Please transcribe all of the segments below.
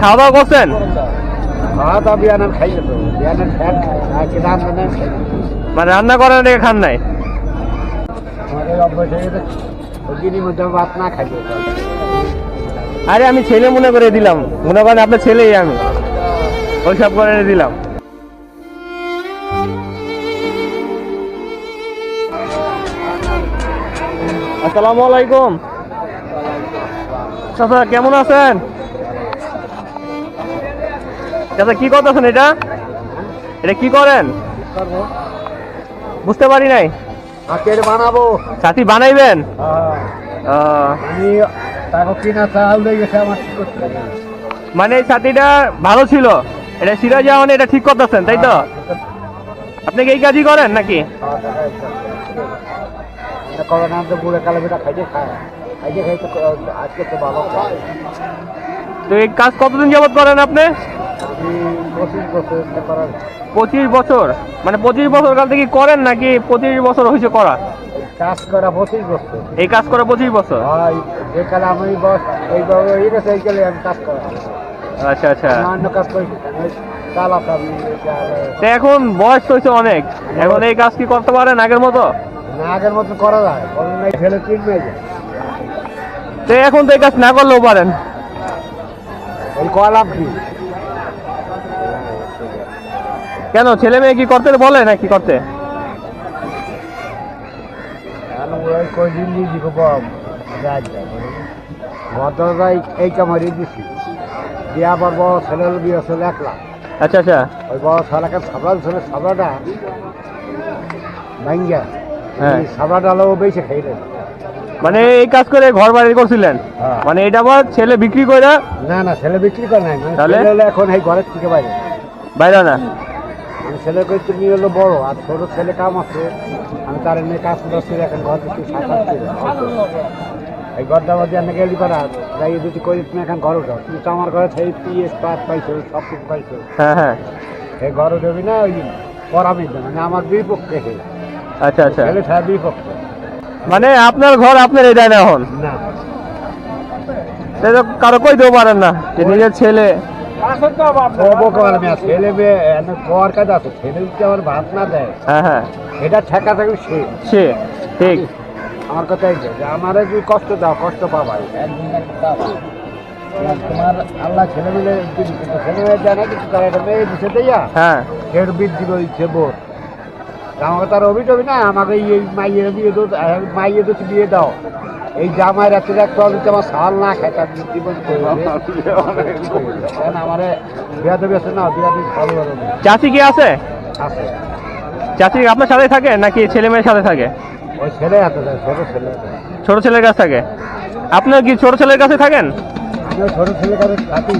খাওয়া দাওয়া করছেন মানে রান্না করেন রেখে খান নাই? আরে আমি ছেলে মনে করে দিলাম। মনে করেন আপনার ছেলেই আমি। ওইসব করে দিলাম। আসসালামু আলাইকুম। চাচা কেমন আছেন? চাচা কি করতেছেন এটা? এটা কি করেন? বুঝতে পারি নাই। আখের বানাবো। ছাতি বানাইবেন? হ্যাঁ, আমি তাকে কিনা চাল দিয়ে গেছে আমার ঠিক করতে মানে এই ছাতিটা ভালো ছিল। এটা সিরাজ জাহান এটা ঠিক করতেছেন তাই তো? আপনি কি এই কাজই করেন নাকি? করোনা তো বুড়ে কালে বেটা খাইতে খায় খাইতে খাইতে আজকে তো ভালো তো এই কাজ কতদিন যাবত করেন আপনি? পঁচিশ বছর? মানে পঁচিশ বছর কাল থেকে করেন নাকি পঁচিশ বছর হয়েছে করা কাজ করা পঁচিশ বছর। এই কাজ করে পঁচিশ বছর? আমি এইভাবে এই গেছে এই কালে আমি কাজ করা। আচ্ছা আচ্ছা। অন্য কাজ করি এখন বয়স হয়েছে অনেক। এখন এই কাজ কি করতে পারেন আগের মতো? না আগের মতো করা যায়। ফেলে তো এখন তো এই কাজ না করলেও পারেন। কলাম কি? কেন? ছেলে মেয়ে কি করতে বলে না কি করতে এখন দিয়ে দিব রাত এই কামারি দিছি। বিয়া পর বড় ছেলে বিয়ে ছেলে এক লাখ আচ্ছা আচ্ছা। ওই বড় ছেলেকে সাবড়া ছেলে সাবড়াটা ভাঙ্গা। হ্যাঁ। সাবড়াটা হলো বেশি খাই মানে এই কাজ করে ঘর বাড়ি করছিলেন? হ্যাঁ। মানে এটা আবার ছেলে বিক্রি করে? না না ছেলে বিক্রি করে নাই। মানে তাহলে? এখন এই ঘরের থেকে বাইরে। বাইরে না? আমি ছেলে কই তুমি হলো বড় আর ছোট ছেলে কাম আছে আমি তার এমনি কাজ করছি এখন ঘর দিচ্ছি এই ঘরটা মধ্যে আমি গেলি পারা যাই যদি করি তুমি এখন ঘর উঠাও তুমি তো আমার ঘরে সেই পিএস পাস পাইছো সব কিছু পাইছো। হ্যাঁ হ্যাঁ। এই ঘর উঠবি না ওই পরামিত মানে আমার বিপক্ষে সে। আচ্ছা আচ্ছা। ছেলে ছাড়া বিপক্ষে। মানে আপনার ঘর আপনার এটাই না এখন? না। কারও কই দেবো পারেন না যে নিজের ছেলে। কবো কর ছেলে মেয়ে কর কাজ আছে ছেলে যদি আমার ভাত না দেয় হ্যাঁ হ্যাঁ। এটা ঠেকা থাকবে সে। সে ঠিক। আমার কথা যে আমার যদি কষ্ট দাও কষ্ট পাবা একদিন তোমার আল্লাহ ছেলে মেলে ছেলে মেয়ে জানে কিছু করে এটা মেয়ে দিছে দিয়া। হ্যাঁ। ফের বৃদ্ধি করেছে বোর। আমাকে তার অভি টবি না আমাকে এই মাইয়ের বিয়ে দো মাইয়ে তো বিয়ে দাও। এই জামাই রাত্রে একটা অভিযোগ আমার সাল না খায় তার জীবন কারণ আমার বিয়া দেবে আছে না? বিয়া দিয়ে ভালো চাচি কি আছে? আছে। চাচি আপনার সাথে থাকে নাকি ছেলে মেয়ের সাথে থাকে? ওই ছেলে যায় ছোট ছেলে ছোট ছেলের কাছে থাকে। আপনার কি ছোট ছেলের কাছে থাকেন? আমি ছোট ছেলে কাছে থাকি।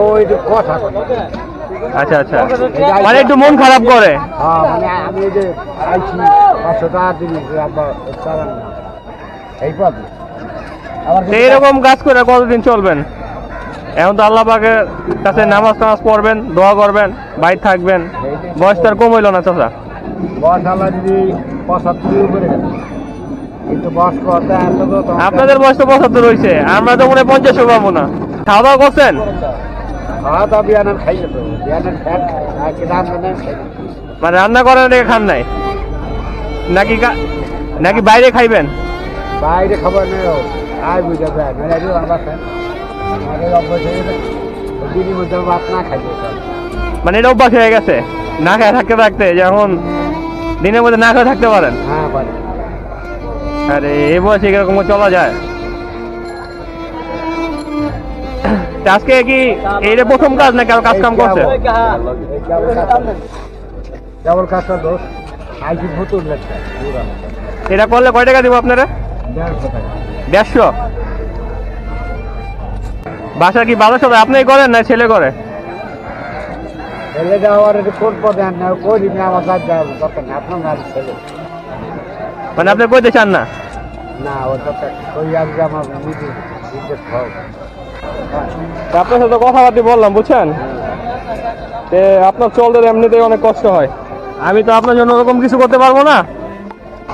ওই কথা আচ্ছা আচ্ছা। মানে একটু মন খারাপ করে। হ্যাঁ মানে আমি এই যে আইছি পাঁচশো টাকা দিবি যে আব্বা চালান না। এই পাবি এইরকম কাজ করে কতদিন চলবেন? এখন তো আল্লাহ পাকের কাছে নামাজ টামাজ পড়বেন দোয়া করবেন বাইর থাকবেন। বয়স তো আর কম হইল না চাচা। বয়স আল্লাহ যদি উপরে আপনাদের বয়স তো পঁচাত্তর রয়েছে আমরা তো মনে হয় পঞ্চাশও পাবো না। খাওয়া দাওয়া করছেন? খাওয়া দাওয়া বিয়ানের খাই যেত বিয়ানের ফ্যাট আর কি খাই মানে রান্না করেন রেখে খান নাই? নাকি নাকি বাইরে খাইবেন? বাইরে খাবার নেই নইলে আমার আমাদের অভ্যাস হয়ে গেছে। ভাত না খাই মানে এটা অভ্যাস হয়ে গেছে। না খায় থাকতে থাকতে যখন দিনের মধ্যে না খেয়ে থাকতে পারেন। হ্যাঁ পারি আরে এ বয়সে এরকম চলা যায়? আজকে কি এইটা প্রথম কাজ নাকি আর কাজ কাম করছে? কেবল কাজটা দোষ। আইসি ভুতুর লেখা। এটা করলে কয় টাকা দিব আপনারা? দেড়শো বাসা কি ভালো সবাই? আপনি করেন না ছেলে করে? কোন পদে আন? না কই দিবি আমার কাজ দরকার আপনার না ছেলে। মানে আপনি কইতে চান না? না ও দরকার আমার নিজে খাও আপনার সাথে কথাবার্তা বললাম, বুঝছেন? আপনার চলতে এমনিতেই অনেক কষ্ট হয়। আমি তো আপনার জন্য ওরকম কিছু করতে পারব না।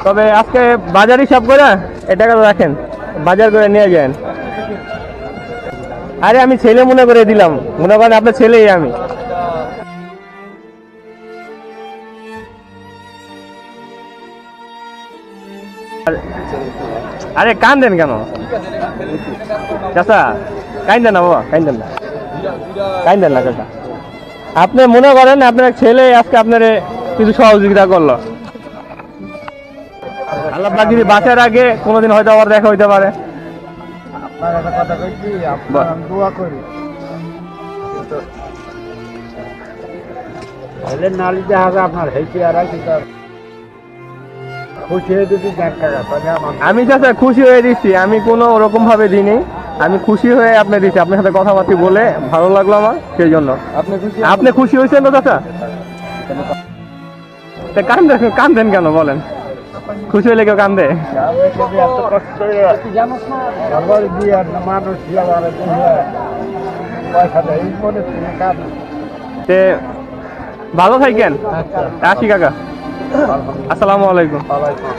তবে আজকে বাজার হিসাব করে এই টাকাটা রাখেন, বাজার করে নিয়ে যান। আরে আমি ছেলে মনে করে দিলাম, মনে করেন আপনার ছেলেই আমি। আরে- কান দেন কেন? চাচা কাইন্দেন না বাবা কাইন্দেন না। কাইন্দেন না কাকা। আপনি মনে করেন আপনার ছেলে আজকে আপনার কিছু সহযোগিতা করল। আল্লাহ যদি বাঁচার আগে কোনোদিন হয়তো আবার দেখা হইতে পারে। আমি খুশি হয়ে দিচ্ছি আমি কোনো ওরকম ভাবে দিইনি। আমি খুশি হয়ে আপনি দিচ্ছি আপনার সাথে কথাবার্তা বলে ভালো লাগল আমার সেই জন্য। আপনি খুশি হয়েছেন তো চাচা? তা কান্দেন কান্দেন কেন বলেন? খুশি হলে কেউ কান্দে? ভালো থাকেন। আসি কাকা। আসসালামু আলাইকুম আলাইকুম।